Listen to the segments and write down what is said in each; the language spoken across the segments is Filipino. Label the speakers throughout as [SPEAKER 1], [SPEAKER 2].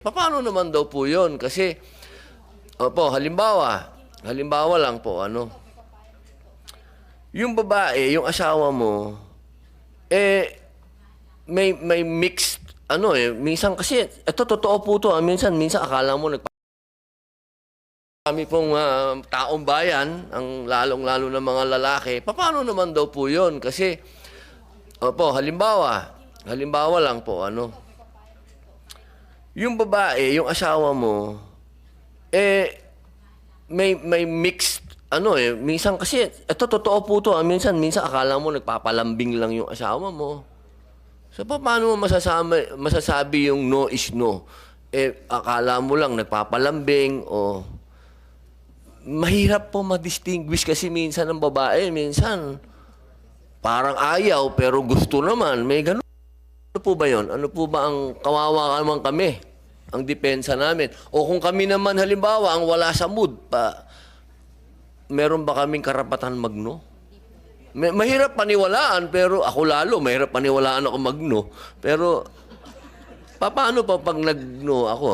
[SPEAKER 1] Paano naman daw po yun? Kasi, opo, halimbawa, halimbawa lang po, ano, yung babae, yung asawa mo, eh, may, may mixed, ano eh, minsan kasi, ito totoo po to, ah, minsan, minsan akala mo nagpa kami pong ah, taong bayan, ang lalong-lalo ng mga lalaki, paano naman daw po yun? Kasi, opo, halimbawa, halimbawa lang po, ano, yung babae, yung asawa mo, eh, may, may mixed, ano eh, minsan kasi, ito totoo po to, ah, minsan, minsan akala mo nagpapalambing lang yung asawa mo. So, pa- paano mo masasabi, masasabi yung no is no? Eh, akala mo lang nagpapalambing o... Mahirap po ma-distinguish kasi minsan ng babae, minsan parang ayaw pero gusto naman. May ganun. Ano po ba yon? Ano po ba ang kawawa naman kami? Ang depensa namin. O kung kami naman halimbawa ang wala sa mood, pa, meron ba kaming karapatan magno? Mahirap paniwalaan, pero ako lalo, mahirap paniwalaan ako magno. Pero, paano pa pag nagno ako?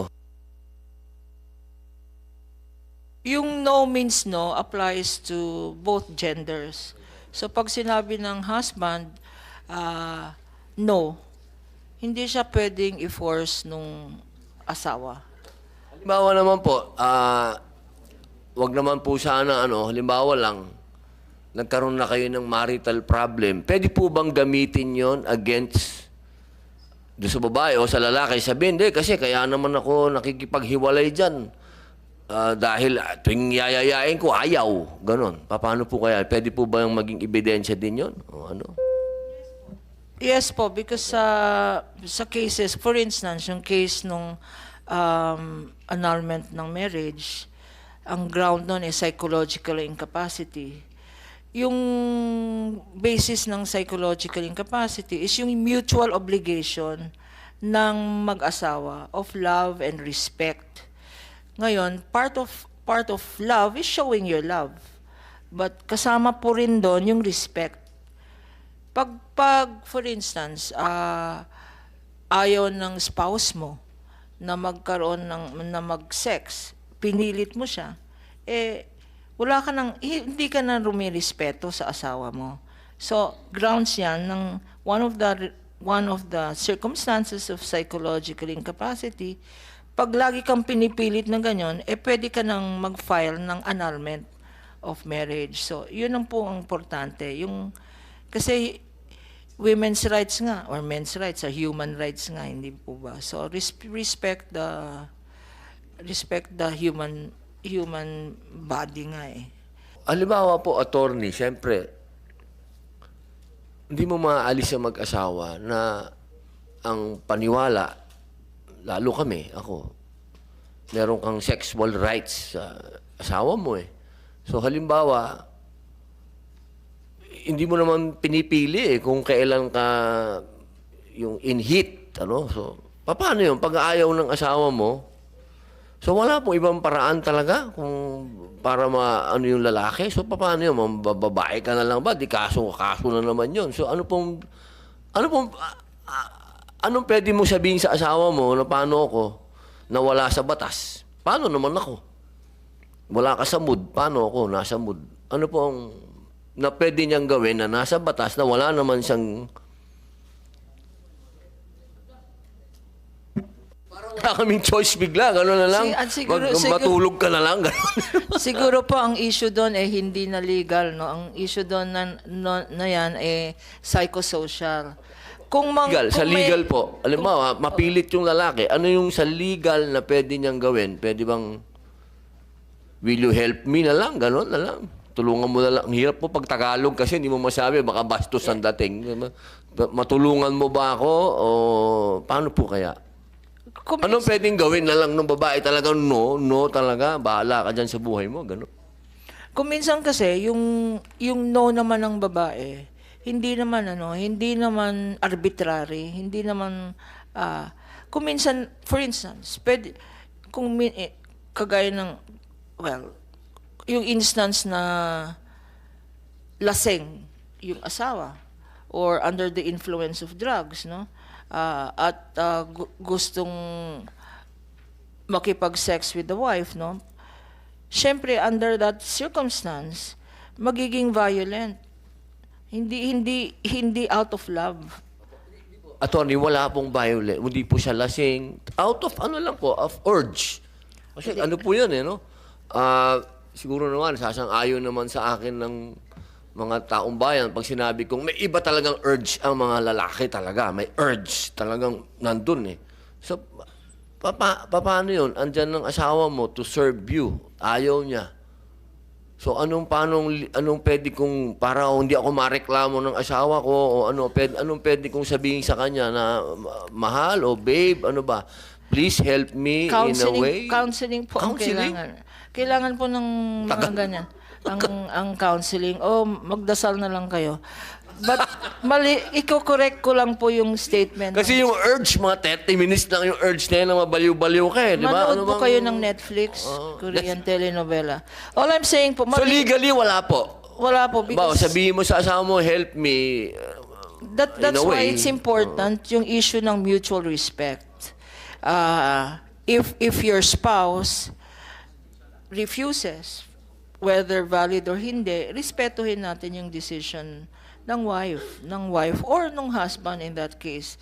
[SPEAKER 2] Yung no means no applies to both genders. So pag sinabi ng husband, ah, no, hindi siya pwedeng i-force nung asawa.
[SPEAKER 1] Halimbawa naman po, ah, wag naman po sana, ano, halimbawa lang, nagkaroon na kayo ng marital problem, pwede po bang gamitin yon against doon sa babae o sa lalaki? Sabihin, hindi, kasi kaya naman ako nakikipaghiwalay dyan. Ah, dahil ah, tuwing yayayain ko, ayaw. Ganon. Paano po kaya? Pwede po ba yung maging ebidensya din yon? O ano?
[SPEAKER 2] Yes po, because sa sa cases, for instance, yung case nung um, annulment ng marriage, ang ground nun is psychological incapacity. Yung basis ng psychological incapacity is yung mutual obligation ng mag-asawa of love and respect. Ngayon, part of part of love is showing your love. But kasama po rin doon yung respect. Pag, pag for instance, ah, ayaw ng spouse mo na magkaroon ng, na mag-sex, pinilit mo siya, eh, wala ka nang, hi- hindi ka na rumirespeto sa asawa mo. So, grounds yan ng one of the, one of the circumstances of psychological incapacity, pag lagi kang pinipilit na ganyan, eh pwede ka nang mag-file ng annulment of marriage. So, yun ang po ang importante. Yung, kasi women's rights nga or men's rights are human rights nga hindi po ba so res- respect the respect the human human body nga eh
[SPEAKER 1] Halimbawa po, attorney, siyempre, hindi mo maaalis sa mag-asawa na ang paniwala, lalo kami, ako, meron kang sexual rights sa asawa mo eh. So halimbawa, hindi mo naman pinipili eh kung kailan ka yung in heat, ano? So, paano yun? Pag ayaw ng asawa mo, So wala pong ibang paraan talaga kung para ma ano yung lalaki. So paano yun? Mababae ka na lang ba? Di kaso kaso na naman yun. So ano pong ano pong ah, ah, anong pwede mo sabihin sa asawa mo na paano ako na wala sa batas? Paano naman ako? Wala ka sa mood. Paano ako nasa mood? Ano pong na pwede niyang gawin na nasa batas na wala naman siyang wala kaming choice bigla, gano'n na lang.
[SPEAKER 2] Si- at siguro-
[SPEAKER 1] Mag-
[SPEAKER 2] siguro-
[SPEAKER 1] matulog ka na lang,
[SPEAKER 2] siguro po ang issue doon eh hindi na legal no ang issue doon na, no, na yan eh psychosocial kung mang,
[SPEAKER 1] legal, sa
[SPEAKER 2] kung may-
[SPEAKER 1] legal po. Alam mo, mapilit yung lalaki. Ano yung sa legal na pwede niyang gawin? Pwede bang, will you help me na lang? Gano'n na lang. Tulungan mo na lang. Ang hirap po pag Tagalog kasi hindi mo masabi, baka bastos ang dating. Matulungan mo ba ako? O paano po kaya?
[SPEAKER 2] kung
[SPEAKER 1] Anong pwedeng gawin na lang ng babae? Talagang no, no talaga. Bahala ka dyan sa buhay mo. Gano'n.
[SPEAKER 2] Kung minsan kasi yung yung no naman ng babae, hindi naman ano, hindi naman arbitrary, hindi naman ah kung minsan for instance, pwede kung min, eh, kagaya ng well, yung instance na laseng yung asawa or under the influence of drugs, no? Ah, at ah, gu- gustong makipag-sex with the wife, no? Siyempre, under that circumstance, magiging violent. Hindi hindi hindi out of love.
[SPEAKER 1] Attorney, wala pong violent. Hindi po siya lasing. Out of ano lang po, of urge. Kasi ano po yan eh, no? Ah, siguro naman, sasang-ayon naman sa akin ng mga taong bayan pag sinabi kong may iba talagang urge ang mga lalaki talaga. May urge talagang nandun eh. So, pa, pa, pa- paano yun? Andyan ng asawa mo to serve you. Ayaw niya. So anong paanong anong pwede kong para hindi ako mareklamo ng asawa ko o ano pwede anong pwede kong sabihin sa kanya na ma- mahal o babe ano ba please help me in a
[SPEAKER 2] Counseling,
[SPEAKER 1] way
[SPEAKER 2] counseling po ang
[SPEAKER 1] Counseling?
[SPEAKER 2] kailangan. Kailangan po ng mga ganyan. Ang, ang counseling. O, magdasal na lang kayo. But, mali, i-correct ko lang po yung statement.
[SPEAKER 1] kasi yung urge mga 30 minutes lang yung urge na yan na mabaliw-baliw ka eh di ba
[SPEAKER 2] Manood po
[SPEAKER 1] bang-
[SPEAKER 2] kayo ng Netflix, Korean telenovela. All I'm saying po,
[SPEAKER 1] so
[SPEAKER 2] mali-
[SPEAKER 1] legally wala po
[SPEAKER 2] wala po
[SPEAKER 1] Ba,
[SPEAKER 2] because
[SPEAKER 1] sabihin mo sa asawa mo help me uh,
[SPEAKER 2] that, that's
[SPEAKER 1] a
[SPEAKER 2] why
[SPEAKER 1] way,
[SPEAKER 2] it's important yung issue ng mutual respect. Uh, if if your spouse refuses, whether valid or hindi, respetuhin natin yung decision ng wife, ng wife or ng husband in that case.